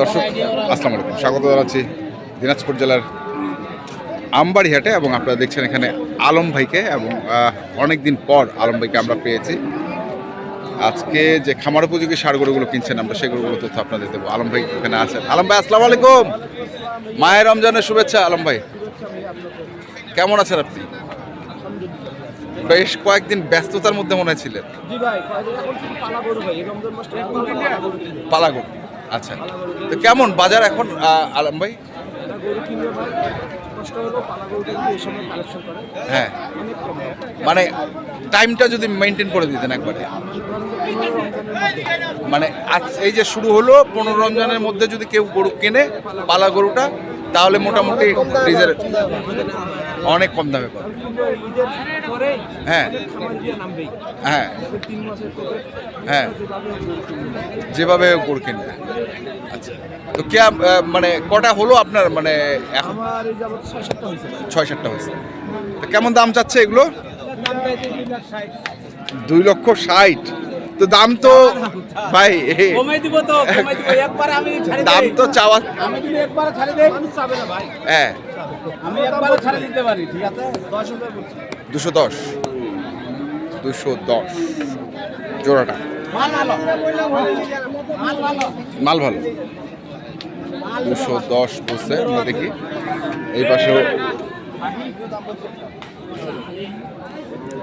দর্শক, আসসালামু আলাইকুম। স্বাগত জানাচ্ছি দিনাজপুর জেলার আমবাড়িহাটে এবং আপনারা দেখছেন এখানে আলম ভাইকে এবং অনেক দিন পর আলম ভাইকে আমরা পেয়েছি। আজকে যে খামার উপযোগী সার গরুগুলো কিনছেন আমরা, সেই গরুগুলো তথ্য আপনাদের দেবো। আলম ভাই এখানে আছেন আলম ভাই, আসসালামু আলাইকুম। মায়ের রমজানের শুভেচ্ছা, আলম ভাই। কেমন আছেন আপনি? বেশ কয়েকদিন ব্যস্ততার মধ্যে মনে ছিলেন। জি ভাই এখন শুধু পালা গরু ভাই এই রমজান মাসটা পালা গরু কিনে পালাগড় আচ্ছা। তো কেমন বাজার এখন আলম ভাই? এটা গরু কিনলে ভাই কষ্ট হলো পালা গরুটা যদি এই সময় কালেকশন করে। হ্যাঁ। মানে টাইমটা যদি মেনটেন করে দিতেন একবারে। মানে আজ এই যে শুরু হলো পনেরো রমজানের মধ্যে যদি কেউ গরু কেনে পালা গরুটা তাহলে মোটামুটি ডিজেল অনেক কম দামে পাবে। হ্যাঁ। হ্যাঁ। হ্যাঁ। যেভাবে কিনবে কিনবে। আচ্ছা। তো কে মানে কটা হলো আপনার মানে এখন? ছয় সাতটা হয়েছে। তো কেমন দাম চাচ্ছে এগুলো? দুই লক্ষ ষাট। তো দাম তো ভাই কমাই দিব তো কমাই দিব। একবার আমি ছাড়ি দাম তো চাওয়া আমি যদি একবার ছাড়ি দেই মানুষ চাবে না ভাই। হ্যাঁ। আমি একবার ছাড়ি দিতে পারি ঠিক আছে? দশ দুশো দশ। দুশো দশ। জোড়াটা। মাল ভালো। মাল ভালো। দুশো দশ বসে আমরা দেখি। এই পাশেও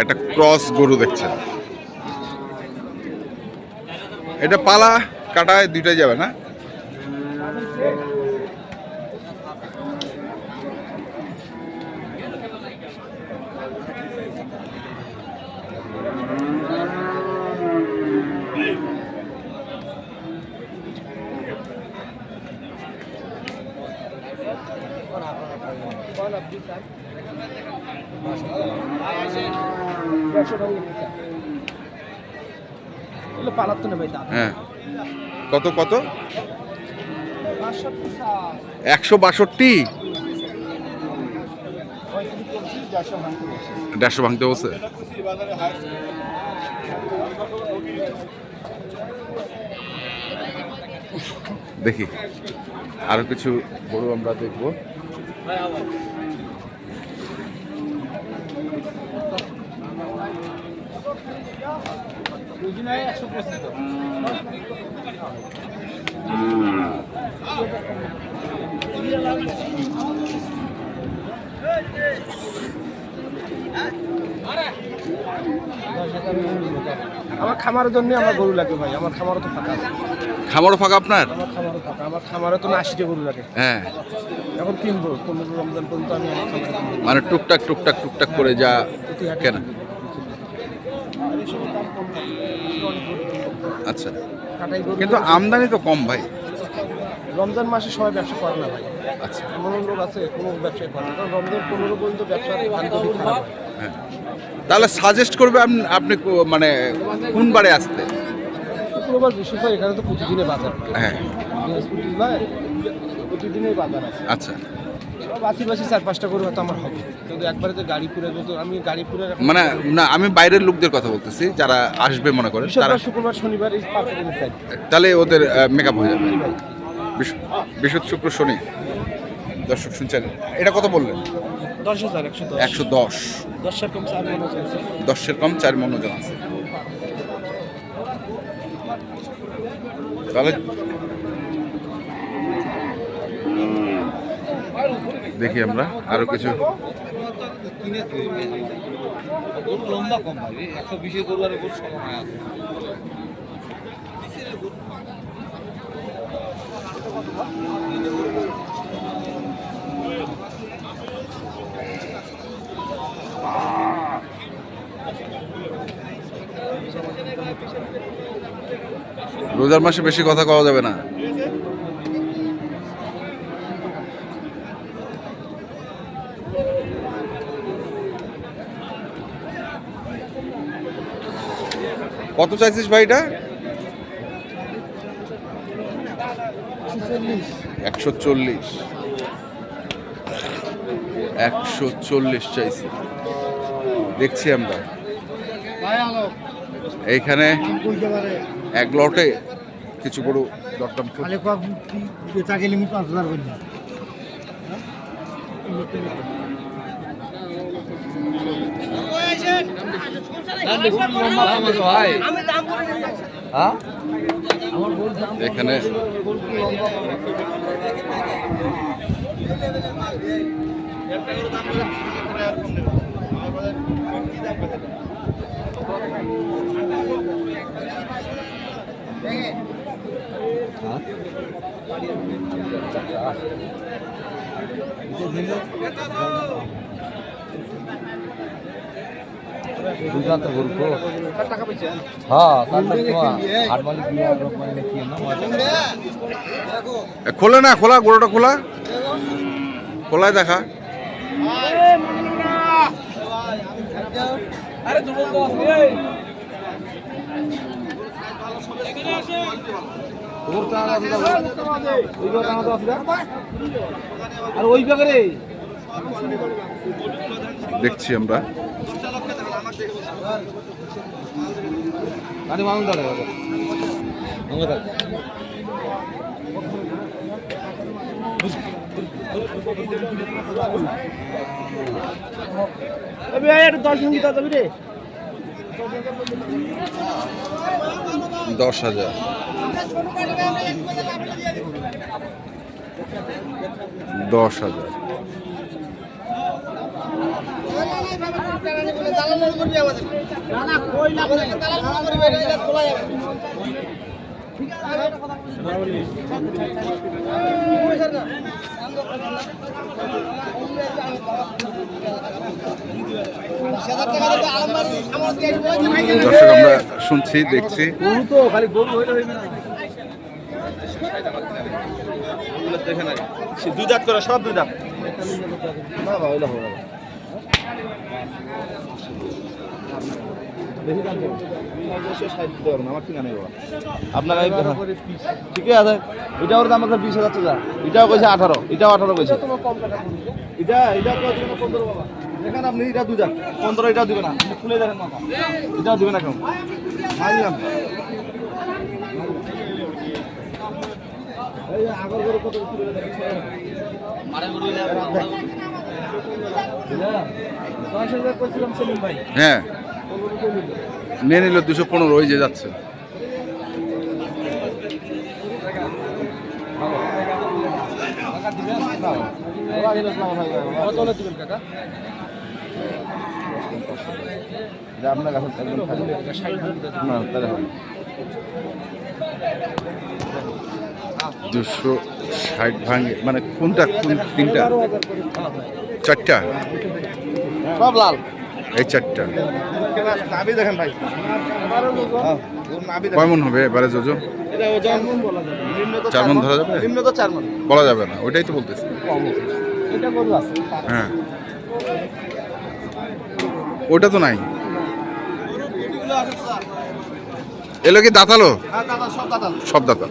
একটা ক্রস গরু দেখছেন। এটা পালা কাটায় দুইটাই যাবে না? নেবে দাম হ্যাঁ। কত কত? একশো বাষট্টি? দেড়শো ভাঙতে বলছে। দেখি। আরও কিছু গরু আমরা দেখব। আমার খামারের জন্য আমার গরু লাগে ভাই আমার খামারও তো ফাঁকা খামারও ফাঁকা আপনার? আমার খামারও ফাঁকা আমার খামারে তো আশিটা গরু লাগে। হ্যাঁ। এখন কিনবো পনেরো রমজান পর্যন্ত আমি। মানে টুকটাক টুকটাক টুকটাক করে যা কেনা। দাম কম। আচ্ছা। কিন্তু আমদানি তো কম ভাই। রমজান মাসে সবাই ব্যবসা করে না ভাই। আচ্ছা। এমন লোক আছে কোনো ব্যবসায় করে না। কারণ রমজান পনেরো পর্যন্ত ব্যবসা হয়। তাহলে সাজেস্ট করবে আপনি মানে কোন বারে আসতে? শুক্রবার বৃহস্পতিবার এখানে তো প্রতিদিনে বাজার। হ্যাঁ। বৃহস্পতিবার প্রতিদিনই বাজার আছে। আচ্ছা। বাসি বাসি চার পাঁচটা করে হয়তো আমার হবে। কিন্তু একবারে যে গাড়ি পুরে মতো আমি গাড়ি পুরে মানে না আমি বাইরের লোকদের কথা বলতেছি যারা আসবে মনে করেন তারা শুক্রবার শনিবার এই তাহলে ওদের মেকআপ হয়ে যাবে। বিশ- বৃহস্পতি শুক্র শনি। দর্শক শুনছেন এটা কত বললেন? দশ হাজার একশো দশ। দশ। দশের কম চার দশের কম চার মনোজন আছে তাহলে দেখি আমরা আরও কিছু। রোজার মাসে বেশি কথা কওয়া যাবে না। কত চাইছিস ভাই এটা? একশো চল্লিশ। একশো চল্লিশ চাইছি। দেখছি আমরা। এইখানে এক লটে কিছু গরু দরদাম কম হ্যাঁ এখানে দুটা তো। গরু তো হ্যাঁ আট মালিক মানে খোলে না খোলা গরুটা খোলা। খোলায় দেখা। আর ওই দেখছি আমরা। আমাকে দাঁড়ায় দশ মিনিট যাবি রে দশ হাজার। দশ হাজার। দর্শক আমরা শুনছি দেখছি। না দুই দাঁত করে সব দুই দাঁত। বাবা হইলে হবে বেশি দাম দেবো ষাট দিতে পারবেন আমার ঠিকানা নেই বাবা আপনার ঠিকই আছে। এটা ওর দাম আছে বিশ হাজার টাকা। এটাও কইছে আঠারো। এটাও আঠারো কইছে। এটা এটা পনেরো বাবা। দেখেন আপনি এটা দুই দাম পনেরো দিবে না। খুলে দেখেন মাথা। এটাও দিবে না কেমন মারলাম আগর গরু কত খুলে হাজার করছিলাম সেলিম ভাই। হ্যাঁ। নিয়ে নিল দুশো পনেরো, ওই যে যাচ্ছে। আপনার তাহলে দুশো ষাট ভাঙে মানে কোনটা, কোন তিনটা? চারটা? সব লাল। এই চারটা। দেখেন ভাই। হ্যাঁ, ওর নাবি দেখেন। কয় মন হবে এবারে তো চার মণ ধরা যাবে? নিম্ন তো চার মন। বলা যাবে না ওইটাই তো বলতেছি। হ্যাঁ। ওটা তো নাই। এলো কি দাঁতালো? হ্যাঁ সব দাদাল সব দাঁতাল।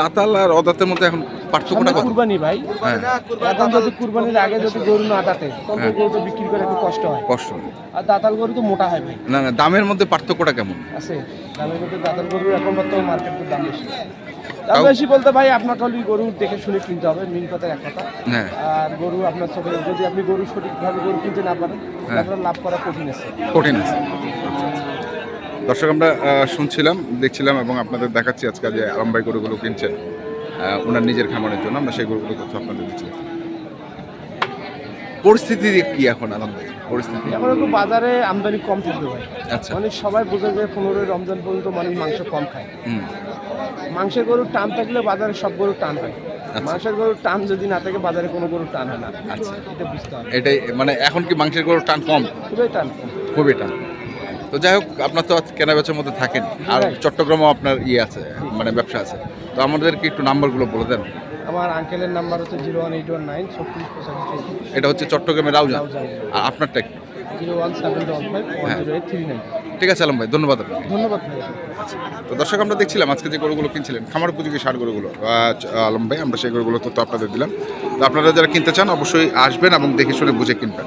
দাঁতাল আর অদাঁতের মধ্যে এখন পার্থক্যটা কত? কুরবানি ভাই। হ্যাঁ। এখন যদি কুরবানির আগে যদি গরু না দাঁতে তখন হ্যাঁ। গরু তো বিক্রি করে একটু কষ্ট হয়। কষ্ট আর দাতাল গরু তো মোটা হয় ভাই। না না দামের মধ্যে পার্থক্যটা কেমন? আছে। দামের মধ্যে দাতাল গরু এখন বর্তমানে মার্কেটের দাম বেশি। দাম বেশি বলতে ভাই আপনাকে ওই গরু দেখে শুনে কিনতে হবে মেন কথা এক কথা। হ্যাঁ। আর গরু আপনার চোখে যদি আপনি গরু সঠিকভাবে গরু কিনতে না পারেন। আপনার লাভ করা কঠিন আছে। কঠিন আছে। দর্শক আমরা শুনছিলাম দেখছিলাম এবং আপনাদের দেখাচ্ছি আজকে যে আরামবাই গরুগুলো কিনছেন ওনার নিজের খামারের জন্য। আমরা সেই গরুগুলো তথ্য আপনাদের দিচ্ছি। পরিস্থিতি কি এখন আরামবাই পরিস্থিতি? এখন একটু বাজারে আমদানি কম থাকবে ভাই। আচ্ছা। মানে সবাই বোঝে যে পনেরোই রমজান পর্যন্ত মানুষ মাংস কম খায়। হুম। মাংসের গরুর টান থাকলে বাজারে সব গরুর টান হয়। আচ্ছা। মাংসের গরুর টান যদি না থাকে বাজারে কোনো গরুর টান হয় না। আচ্ছা। এটা বুঝতে হবে। এটাই মানে এখন কি মাংসের গরুর টান কম? খুবই টান কম। খুবই টান। তো যাই হোক আপনার তো কেনা বেচার মধ্যে থাকেন। আর চট্টগ্রামও আপনার ইয়ে আছে মানে ব্যবসা আছে। তো আমাদেরকে একটু নাম্বারগুলো বলে দেন। আমার আঙ্কেলের নাম্বার হচ্ছে zero one eight one nine ছত্রিশ এটা হচ্ছে চট্টগ্রামের রাউজান। রাউজান। আর আপনারটা? Zero one seven one five one হ্যাঁ। Zero eight three nine. ঠিক আছে আলম ভাই ধন্যবাদ আপনাকে। ধন্যবাদ ভাই। তো দর্শক আমরা দেখছিলাম আজকে যে গরুগুলো কিনছিলেন খামার উপযোগী সার গরুগুলো। আলম ভাই আমরা সেই গরুগুলো তথ্য আপনাদের দিলাম। তো আপনারা যারা কিনতে চান অবশ্যই আসবেন এবং দেখে শুনে বুঝে কিনবেন।